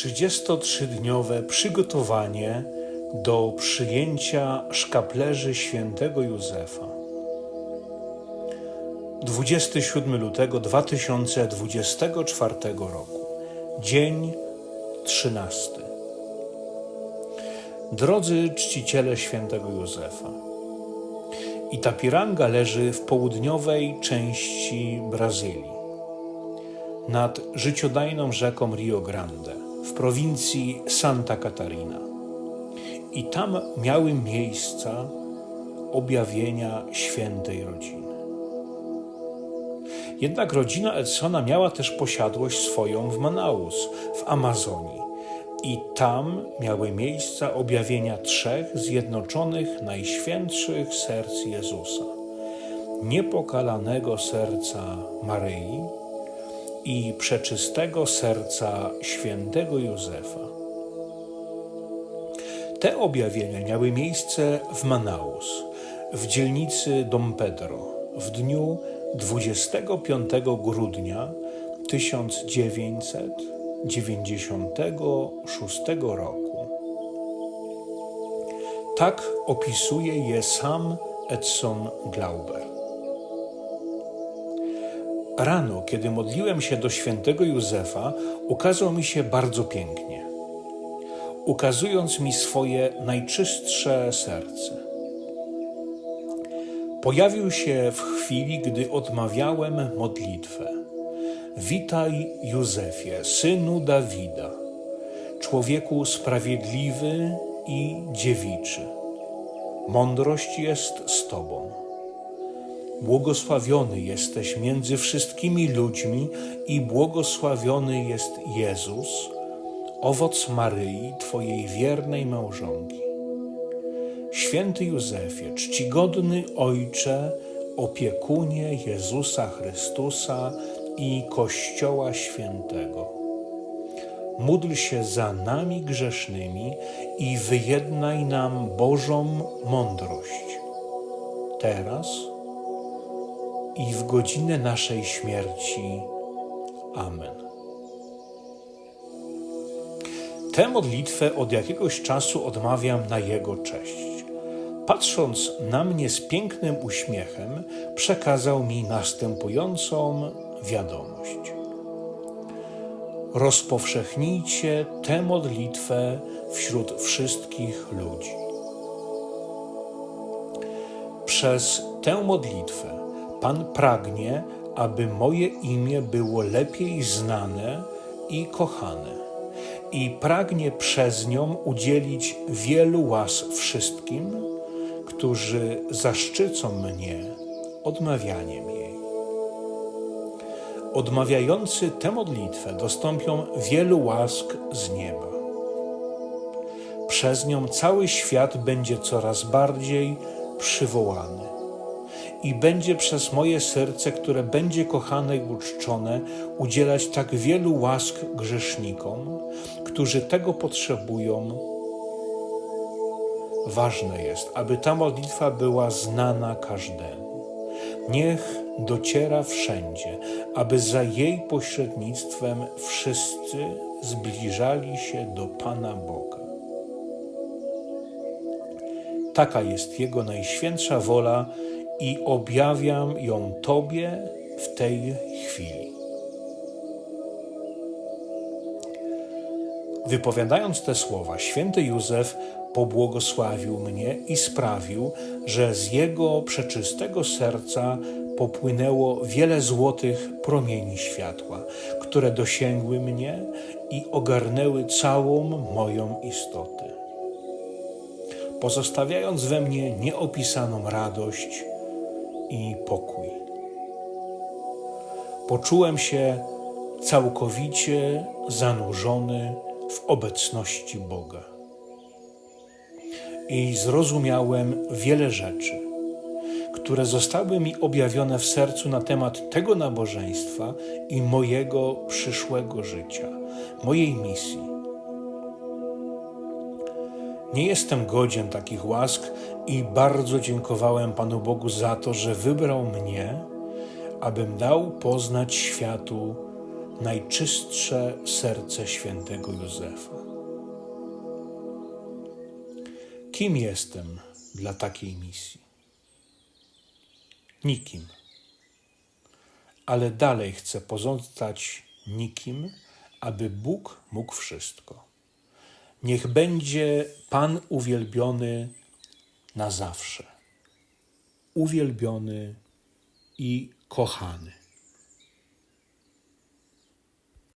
33-dniowe przygotowanie do przyjęcia szkaplerzy świętego Józefa. 27 lutego 2024 roku, dzień 13. Drodzy czciciele świętego Józefa, Itapiranga leży w południowej części Brazylii nad życiodajną rzeką Rio Grande w prowincji Santa Catarina. I tam miały miejsca objawienia świętej rodziny. Jednak rodzina Edsona miała też posiadłość swoją w Manaus, w Amazonii. I tam miały miejsca objawienia trzech zjednoczonych najświętszych serc Jezusa: niepokalanego serca Maryi, i przeczystego serca świętego Józefa. Te objawienia miały miejsce w Manaus, w dzielnicy Dom Pedro, w dniu 25 grudnia 1996 roku. Tak opisuje je sam Edson Glauber. Rano, kiedy modliłem się do świętego Józefa, ukazał mi się bardzo pięknie, ukazując mi swoje najczystsze serce. Pojawił się w chwili, gdy odmawiałem modlitwę. Witaj, Józefie, synu Dawida, człowieku sprawiedliwy i dziewiczy. Mądrość jest z Tobą. Błogosławiony jesteś między wszystkimi ludźmi i błogosławiony jest Jezus, owoc Maryi, Twojej wiernej małżonki. Święty Józefie, czcigodny Ojcze, opiekunie Jezusa Chrystusa i Kościoła Świętego. Módl się za nami grzesznymi i wyjednaj nam Bożą mądrość. Teraz i w godzinę naszej śmierci. Amen. Tę modlitwę od jakiegoś czasu odmawiam na Jego cześć. Patrząc na mnie z pięknym uśmiechem, przekazał mi następującą wiadomość. Rozpowszechnijcie tę modlitwę wśród wszystkich ludzi. Przez tę modlitwę Pan pragnie, aby moje imię było lepiej znane i kochane, i pragnie przez nią udzielić wielu łas wszystkim, którzy zaszczycą mnie odmawianiem jej. Odmawiający tę modlitwę dostąpią wielu łask z nieba. Przez nią cały świat będzie coraz bardziej przywołany i będzie przez moje serce, które będzie kochane i uczczone, udzielać tak wielu łask grzesznikom, którzy tego potrzebują. Ważne jest, aby ta modlitwa była znana każdemu. Niech dociera wszędzie, aby za jej pośrednictwem wszyscy zbliżali się do Pana Boga. Taka jest Jego najświętsza wola i objawiam ją Tobie w tej chwili. Wypowiadając te słowa, święty Józef pobłogosławił mnie i sprawił, że z jego przeczystego serca popłynęło wiele złotych promieni światła, które dosięgły mnie i ogarnęły całą moją istotę, pozostawiając we mnie nieopisaną radość i pokój. Poczułem się całkowicie zanurzony w obecności Boga. I zrozumiałem wiele rzeczy, które zostały mi objawione w sercu na temat tego nabożeństwa i mojego przyszłego życia, mojej misji. Nie jestem godzien takich łask i bardzo dziękowałem Panu Bogu za to, że wybrał mnie, abym dał poznać światu najczystsze serce świętego Józefa. Kim jestem dla takiej misji? Nikim. Ale dalej chcę pozostać nikim, aby Bóg mógł wszystko. Niech będzie Pan uwielbiony na zawsze. Uwielbiony i kochany.